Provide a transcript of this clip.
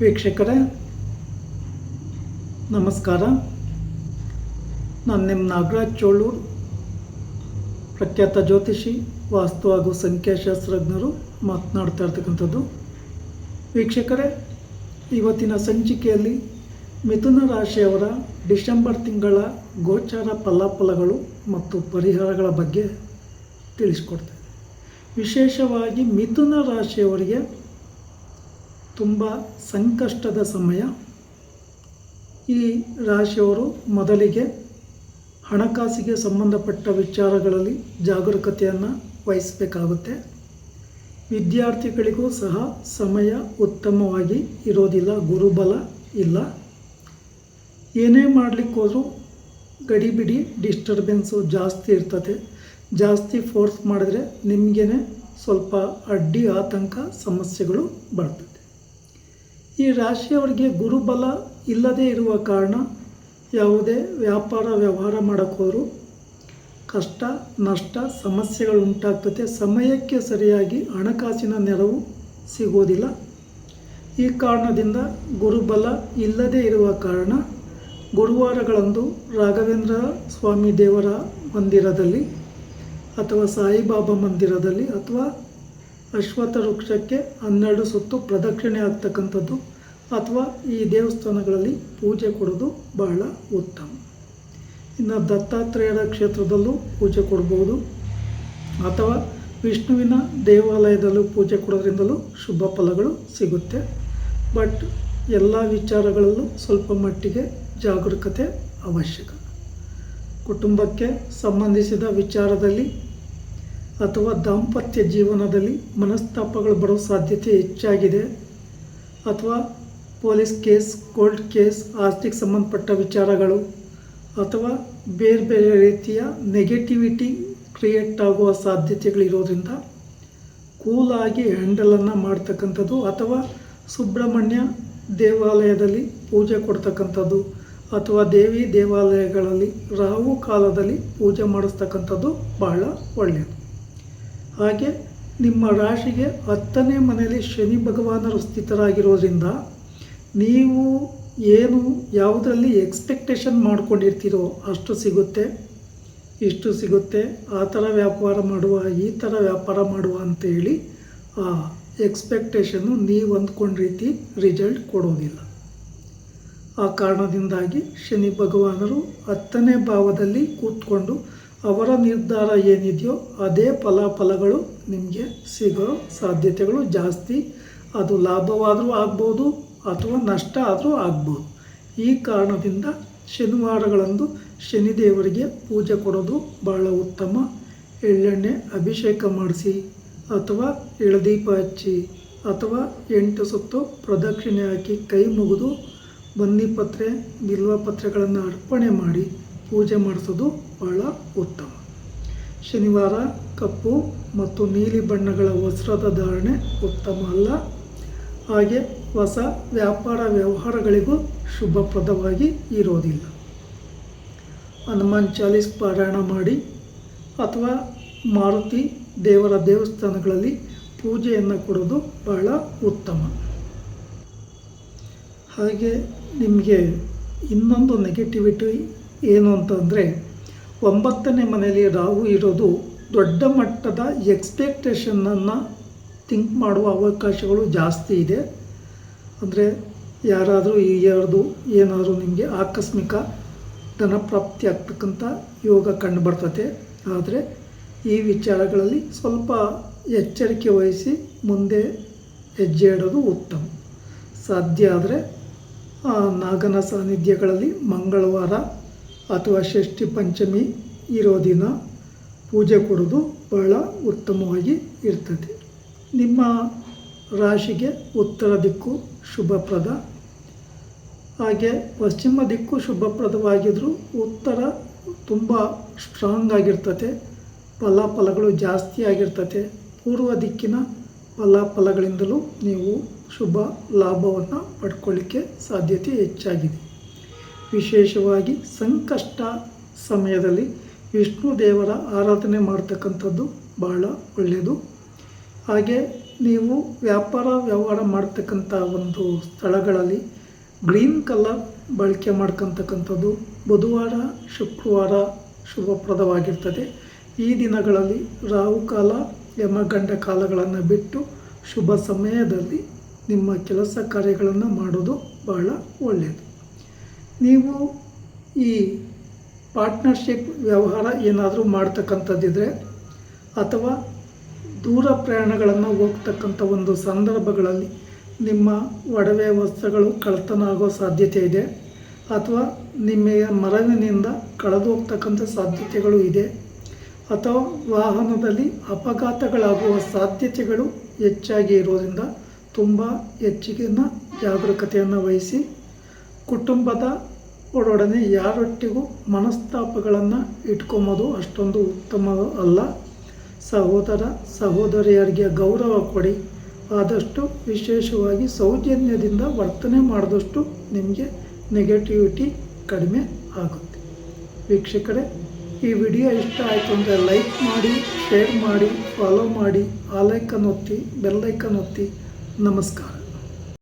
ವೀಕ್ಷಕರೇ, ನಮಸ್ಕಾರ. ನಾನು ನಿಮ್ಮ ನಾಗರಾಜ್ ಚೋಳೂರು, ಪ್ರಖ್ಯಾತ ಜ್ಯೋತಿಷಿ, ವಾಸ್ತು ಹಾಗೂ ಸಂಖ್ಯಾಶಾಸ್ತ್ರಜ್ಞರು ಮಾತನಾಡ್ತಾ ಇರ್ತಕ್ಕಂಥದ್ದು. ವೀಕ್ಷಕರೇ, ಇವತ್ತಿನ ಸಂಚಿಕೆಯಲ್ಲಿ ಮಿಥುನ ರಾಶಿಯವರ ಡಿಸೆಂಬರ್ ತಿಂಗಳ ಗೋಚಾರ ಫಲಾಫಲಗಳು ಮತ್ತು ಪರಿಹಾರಗಳ ಬಗ್ಗೆ ತಿಳಿಸ್ಕೊಡ್ತೇನೆ. ವಿಶೇಷವಾಗಿ ಮಿಥುನ ರಾಶಿಯವರಿಗೆ ತುಂಬ ಸಂಕಷ್ಟದ ಸಮಯ. ಈ ರಾಶಿಯವರು ಮೊದಲಿಗೆ ಹಣಕಾಸಿಗೆ ಸಂಬಂಧಪಟ್ಟ ವಿಚಾರಗಳಲ್ಲಿ ಜಾಗರೂಕತೆಯನ್ನು ವಹಿಸಬೇಕಾಗುತ್ತೆ. ವಿದ್ಯಾರ್ಥಿಗಳಿಗೂ ಸಹ ಸಮಯ ಉತ್ತಮವಾಗಿ ಇರೋದಿಲ್ಲ, ಗುರುಬಲ ಇಲ್ಲ. ಏನೇ ಮಾಡಲಿಕ್ಕೋದ್ರೂ ಗಡಿಬಿಡಿ, ಡಿಸ್ಟರ್ಬೆನ್ಸು ಜಾಸ್ತಿ ಇರ್ತದೆ. ಜಾಸ್ತಿ ಫೋರ್ಸ್ ಮಾಡಿದ್ರೆ ನಿಮಗೇ ಸ್ವಲ್ಪ ಅಡ್ಡಿ, ಆತಂಕ, ಸಮಸ್ಯೆಗಳು ಬರ್ತದೆ. ಈ ರಾಶಿಯವರಿಗೆ ಗುರುಬಲ ಇಲ್ಲದೇ ಇರುವ ಕಾರಣ ಯಾವುದೇ ವ್ಯಾಪಾರ ವ್ಯವಹಾರ ಮಾಡೋಕ್ಕೋರು ಕಷ್ಟ, ನಷ್ಟ, ಸಮಸ್ಯೆಗಳು ಉಂಟಾಗ್ತದೆ. ಸಮಯಕ್ಕೆ ಸರಿಯಾಗಿ ಹಣಕಾಸಿನ ನೆರವು ಸಿಗೋದಿಲ್ಲ. ಈ ಕಾರಣದಿಂದ ಗುರುಬಲ ಇಲ್ಲದೇ ಇರುವ ಕಾರಣ ಗುರುವಾರಗಳಂದು ರಾಘವೇಂದ್ರ ಸ್ವಾಮಿ ದೇವರ ಮಂದಿರದಲ್ಲಿ ಅಥವಾ ಸಾಯಿಬಾಬಾ ಮಂದಿರದಲ್ಲಿ ಅಥವಾ ಅಶ್ವತ್ಥ ವೃಕ್ಷಕ್ಕೆ ಹನ್ನೆರಡು ಸುತ್ತು ಪ್ರದಕ್ಷಿಣೆ ಆಗ್ತಕ್ಕಂಥದ್ದು ಅಥವಾ ಈ ದೇವಸ್ಥಾನಗಳಲ್ಲಿ ಪೂಜೆ ಕೊಡೋದು ಬಹಳ ಉತ್ತಮ. ಇನ್ನು ದತ್ತಾತ್ರೇಯರ ಕ್ಷೇತ್ರದಲ್ಲೂ ಪೂಜೆ ಕೊಡ್ಬೋದು. ಅಥವಾ ವಿಷ್ಣುವಿನ ದೇವಾಲಯದಲ್ಲೂ ಪೂಜೆ ಕೊಡೋದ್ರಿಂದಲೂ ಶುಭ ಫಲಗಳು ಸಿಗುತ್ತೆ. ಬಟ್ ಎಲ್ಲ ವಿಚಾರಗಳಲ್ಲೂ ಸ್ವಲ್ಪ ಮಟ್ಟಿಗೆ ಜಾಗರೂಕತೆ ಅವಶ್ಯಕ. ಕುಟುಂಬಕ್ಕೆ ಸಂಬಂಧಿಸಿದ ವಿಚಾರದಲ್ಲಿ ಅಥವಾ ದಾಂಪತ್ಯ ಜೀವನದಲ್ಲಿ ಮನಸ್ತಾಪಗಳು ಬರೋ ಸಾಧ್ಯತೆ ಹೆಚ್ಚಾಗಿದೆ ಅಥವಾ ಪೊಲೀಸ್ ಕೇಸ್, ಕೋರ್ಟ್ ಕೇಸ್, ಆಸ್ತಿಗೆ ಸಂಬಂಧಪಟ್ಟ ವಿಚಾರಗಳು ಅಥವಾ ಬೇರೆ ಬೇರೆ ರೀತಿಯ ನೆಗೆಟಿವಿಟಿ ಕ್ರಿಯೇಟ್ ಆಗುವ ಸಾಧ್ಯತೆಗಳಿರೋದ್ರಿಂದ ಕೂಲಾಗಿ ಹ್ಯಾಂಡಲನ್ನು ಮಾಡ್ತಕ್ಕಂಥದ್ದು ಅಥವಾ ಸುಬ್ರಹ್ಮಣ್ಯ ದೇವಾಲಯದಲ್ಲಿ ಪೂಜೆ ಕೊಡ್ತಕ್ಕಂಥದ್ದು ಅಥವಾ ದೇವಿ ದೇವಾಲಯಗಳಲ್ಲಿ ರಾಹು ಕಾಲದಲ್ಲಿ ಪೂಜೆ ಮಾಡಿಸ್ತಕ್ಕಂಥದ್ದು ಬಹಳ ಒಳ್ಳೆಯದು ಹಾಗೆ ನಿಮ್ಮ ರಾಶಿಗೆ ಹತ್ತನೇ ಮನೆಯಲ್ಲಿ ಶನಿ ಭಗವಾನರು ಸ್ಥಿತರಾಗಿರೋದ್ರಿಂದ ನೀವು ಏನು ಯಾವುದರಲ್ಲಿ ಎಕ್ಸ್ಪೆಕ್ಟೇಷನ್ ಮಾಡ್ಕೊಂಡಿರ್ತೀರೋ ಅಷ್ಟು ಸಿಗುತ್ತೆ. ಇಷ್ಟು ಸಿಗುತ್ತೆ. ಆ ಥರ ವ್ಯಾಪಾರ ಮಾಡುವ, ಈ ಥರ ವ್ಯಾಪಾರ ಮಾಡುವ ಅಂತೇಳಿ ಆ ಎಕ್ಸ್ಪೆಕ್ಟೇಷನ್ನು ನೀವು ಅಂದ್ಕೊಂಡ ರೀತಿ ರಿಸಲ್ಟ್ ಕೊಡೋದಿಲ್ಲ. ಆ ಕಾರಣದಿಂದಾಗಿ ಶನಿ ಭಗವಾನರು ಹತ್ತನೇ ಭಾವದಲ್ಲಿ ಕೂತ್ಕೊಂಡು ಅವರ ನಿರ್ಧಾರ ಏನಿದೆಯೋ ಅದೇ ಫಲಾಫಲಗಳು ನಿಮಗೆ ಸಿಗೋ ಸಾಧ್ಯತೆಗಳು ಜಾಸ್ತಿ. ಅದು ಲಾಭವಾದರೂ ಆಗ್ಬೋದು ಅಥವಾ ನಷ್ಟ ಆದರೂ ಆಗ್ಬೋದು. ಈ ಕಾರಣದಿಂದ ಶನಿವಾರಗಳಂದು ಶನಿದೇವರಿಗೆ ಪೂಜೆ ಕೊಡೋದು ಬಹಳ ಉತ್ತಮ. ಎಳ್ಳೆಣ್ಣೆ ಅಭಿಷೇಕ ಮಾಡಿಸಿ ಅಥವಾ ಎಳದೀಪ ಹಚ್ಚಿ ಅಥವಾ ಎಂಟು ಸುತ್ತು ಪ್ರದಕ್ಷಿಣೆ ಹಾಕಿ ಕೈ ಮುಗಿದು ಬನ್ನಿಪತ್ರೆ ಬಿಲ್ವಪತ್ರೆಗಳನ್ನು ಅರ್ಪಣೆ ಮಾಡಿ. ಪೂಜೆ ಮಾಡಿಸೋದು ಬಹಳ ಉತ್ತಮ. ಶನಿವಾರ ಕಪ್ಪು ಮತ್ತು ನೀಲಿ ಬಣ್ಣಗಳ ವಸ್ತ್ರದ ಧಾರಣೆ ಉತ್ತಮ ಅಲ್ಲ? ಹಾಗೆ ಹೊಸ ವ್ಯಾಪಾರ ವ್ಯವಹಾರಗಳಿಗೂ ಶುಭಪ್ರದವಾಗಿ ಇರೋದಿಲ್ಲ. ಹನುಮಾನ್ ಚಾಲೀಸ್ ಪಾರಾಯಣ ಮಾಡಿ ಅಥವಾ ಮಾರುತಿ ದೇವರ ದೇವಸ್ಥಾನಗಳಲ್ಲಿ ಪೂಜೆಯನ್ನು ಕೊಡೋದು ಬಹಳ ಉತ್ತಮ. ಹಾಗೆ ನಿಮಗೆ ಇನ್ನೊಂದು ನೆಗೆಟಿವಿಟಿ ಏನು ಅಂತಂದರೆ, ಒಂಬತ್ತನೇ ಮನೆಯಲ್ಲಿ ರಾಹು ಇರೋದು ದೊಡ್ಡ ಮಟ್ಟದ ಎಕ್ಸ್ಪೆಕ್ಟೇಷನನ್ನು ಥಿಂಕ್ ಮಾಡುವ ಅವಕಾಶಗಳು ಜಾಸ್ತಿ ಇದೆ. ಅಂದರೆ ಯಾರಾದರೂ ಈ ಯಾರ್ದು ಏನಾದರೂ ನಿಮಗೆ ಆಕಸ್ಮಿಕ ಧನಪ್ರಾಪ್ತಿ ಆಗ್ತಕ್ಕಂಥ ಯೋಗ ಕಂಡು ಬರ್ತದೆ. ಆದರೆ ಈ ವಿಚಾರಗಳಲ್ಲಿ ಸ್ವಲ್ಪ ಎಚ್ಚರಿಕೆ ವಹಿಸಿ ಮುಂದೆ ಹೆಜ್ಜೆ ಇಡೋದು ಉತ್ತಮ. ಸಾಧ್ಯ ಆದರೆ ನಾಗನ ಸಾನ್ನಿಧ್ಯಗಳಲ್ಲಿ ಮಂಗಳವಾರ ಅಥವಾ ಷಷ್ಠಿ ಪಂಚಮಿ ಇರೋ ದಿನ ಪೂಜೆ ಕೊಡೋದು ಬಹಳ ಉತ್ತಮವಾಗಿ ಇರ್ತದೆ. ನಿಮ್ಮ ರಾಶಿಗೆ ಉತ್ತರ ದಿಕ್ಕು ಶುಭಪ್ರದ. ಹಾಗೆ ಪಶ್ಚಿಮ ದಿಕ್ಕು ಶುಭಪ್ರದವಾಗಿದ್ದರೂ ಉತ್ತರ ತುಂಬ ಸ್ಟ್ರಾಂಗ್ ಆಗಿರ್ತದೆ. ಫಲಾಫಲಗಳು ಜಾಸ್ತಿ ಆಗಿರ್ತದೆ. ಪೂರ್ವ ದಿಕ್ಕಿನ ಫಲಾಫಲಗಳಿಂದಲೂ ನೀವು ಶುಭ ಲಾಭವನ್ನು ಪಡ್ಕೊಳ್ಳಿಕ್ಕೆ ಸಾಧ್ಯತೆ ಹೆಚ್ಚಾಗಿದೆ. ವಿಶೇಷವಾಗಿ ಸಂಕಷ್ಟ ಸಮಯದಲ್ಲಿ ವಿಷ್ಣು ದೇವರ ಆರಾಧನೆ ಮಾಡ್ತಕ್ಕಂಥದ್ದು ಬಹಳ ಒಳ್ಳೆಯದು. ಹಾಗೆ ನೀವು ವ್ಯಾಪಾರ ವ್ಯವಹಾರ ಮಾಡ್ತಕ್ಕಂಥ ಒಂದು ಸ್ಥಳಗಳಲ್ಲಿ ಗ್ರೀನ್ ಕಲರ್ ಬಳಕೆ ಮಾಡ್ಕೊತಕ್ಕಂಥದ್ದು ಬುಧವಾರ, ಶುಕ್ರವಾರ ಶುಭಪ್ರದವಾಗಿರ್ತದೆ. ಈ ದಿನಗಳಲ್ಲಿ ರಾಹುಕಾಲ ಯಮಗಂಡ ಕಾಲಗಳನ್ನು ಬಿಟ್ಟು ಶುಭ ಸಮಯದಲ್ಲಿ ನಿಮ್ಮ ಕೆಲಸ ಕಾರ್ಯಗಳನ್ನು ಮಾಡೋದು ಬಹಳ ಒಳ್ಳೆಯದು. ನೀವು ಈ ಪಾರ್ಟ್ನರ್ಶಿಪ್ ವ್ಯವಹಾರ ಏನಾದರೂ ಮಾಡ್ತಕ್ಕಂಥದ್ದಿದ್ರೆ ಅಥವಾ ದೂರ ಪ್ರಯಾಣಗಳನ್ನು ಹೋಗ್ತಕ್ಕಂಥ ಒಂದು ಸಂದರ್ಭಗಳಲ್ಲಿ ನಿಮ್ಮ ಒಡವೆ ವಸ್ತ್ರಗಳು ಕಳ್ತನ ಆಗೋ ಸಾಧ್ಯತೆ ಇದೆ ಅಥವಾ ನಿಮ್ಮ ಮರವಿನಿಂದ ಕಳೆದು ಹೋಗ್ತಕ್ಕಂಥ ಸಾಧ್ಯತೆಗಳು ಇದೆ ಅಥವಾ ವಾಹನದಲ್ಲಿ ಅಪಘಾತಗಳಾಗುವ ಸಾಧ್ಯತೆಗಳು ಹೆಚ್ಚಾಗಿ ಇರೋದ್ರಿಂದ ತುಂಬ ಹೆಚ್ಚಿಗಿನ ಜಾಗರೂಕತೆಯನ್ನು ವಹಿಸಿ ಕುಟುಂಬದ ಒಡೊಡನೆ ಯಾರೊಟ್ಟಿಗೂ ಮನಸ್ತಾಪಗಳನ್ನು ಇಟ್ಕೊಂಬೋದು ಅಷ್ಟೊಂದು ಉತ್ತಮ ಅಲ್ಲ. ಸಹೋದರ ಸಹೋದರಿಯರಿಗೆ ಗೌರವ ಕೊಡಿ. ಆದಷ್ಟು ವಿಶೇಷವಾಗಿ ಸೌಜನ್ಯದಿಂದ ವರ್ತನೆ ಮಾಡಿದಷ್ಟು ನಿಮಗೆ ನೆಗೆಟಿವಿಟಿ ಕಡಿಮೆ ಆಗುತ್ತೆ. ವೀಕ್ಷಕರೇ, ಈ ವಿಡಿಯೋ ಇಷ್ಟ ಆಯಿತು ಅಂದರೆ ಲೈಕ್ ಮಾಡಿ ಶೇರ್ ಮಾಡಿ ಫಾಲೋ ಮಾಡಿ, ಆ ಲೈಕನ್ ಒತ್ತಿ ಬೆಲ್ಲೈಕನ್ ಒತ್ತಿ. ನಮಸ್ಕಾರ.